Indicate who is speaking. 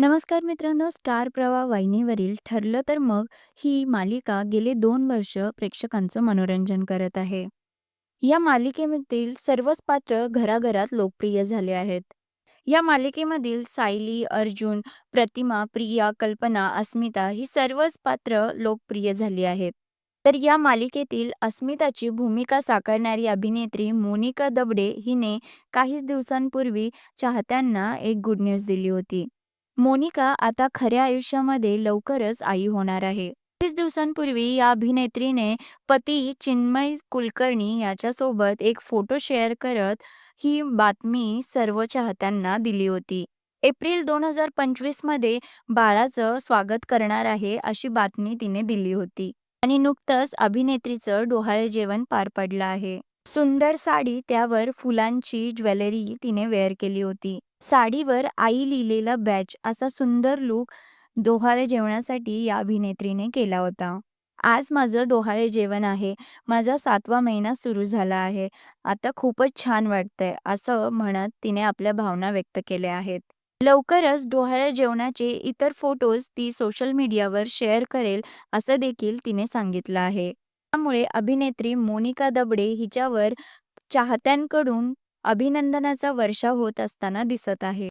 Speaker 1: नमस्कार मित्रांनो, स्टार प्रवाह वाहिनीवरील ठरलं तर मग ही मालिका गेले दोन वर्ष प्रेक्षकांचं मनोरंजन करत आहे. या मालिकेमधील सर्वच पात्र घराघरात लोकप्रिय झाले आहेत. या मालिकेमधील सायली, अर्जुन, प्रतिमा, प्रिया, कल्पना, अस्मिता ही सर्वच पात्र लोकप्रिय झाली आहेत. तर या मालिकेतील अस्मिताची भूमिका साकारणारी अभिनेत्री मोनिका दबडे हिने काहीच दिवसांपूर्वी चाहत्यांना एक गुड न्यूज दिली होती. मोनिका आता खऱ्या आयुष्यामध्ये लवकरच आई होणार आहे. तीस दिवसांपूर्वी या अभिनेत्रीने पती चिन्मय कुलकर्णी याच्यासोबत एक फोटो शेअर करत ही बातमी सर्व चाहत्यांना दिली होती. एप्रिल दोन हजार पंचवीसमध्ये बाळाचं स्वागत करणार आहे अशी बातमी तिने दिली होती. आणि नुकतंच अभिनेत्रीचं डोहाळे जेवण पार पडलं आहे. सुंदर साडी त्यावर फुलांची ज्वेलरी तिने वेअर केली होती. साडीवर आई लिहिलेला बॅच असा सुंदर लुक डोहाळे जेवणासाठी या अभिनेत्रीने केला होता. आज माझं डोहाळे जेवण आहे. माझा सातवा महिना सुरू झाला आहे. आता खूपच छान वाटतंय असं म्हणत तिने आपल्या भावना व्यक्त केल्या आहेत. लवकरच डोहाळे जेवणाचे इतर फोटोज ती सोशल मीडियावर शेअर करेल असं देखील तिने सांगितलं आहे. त्यामुळे अभिनेत्री मोनिका दबडे हिच्यावर चाहत्यांकडून अभिनंदनाचा वर्षाव होत असताना दिसत आहे.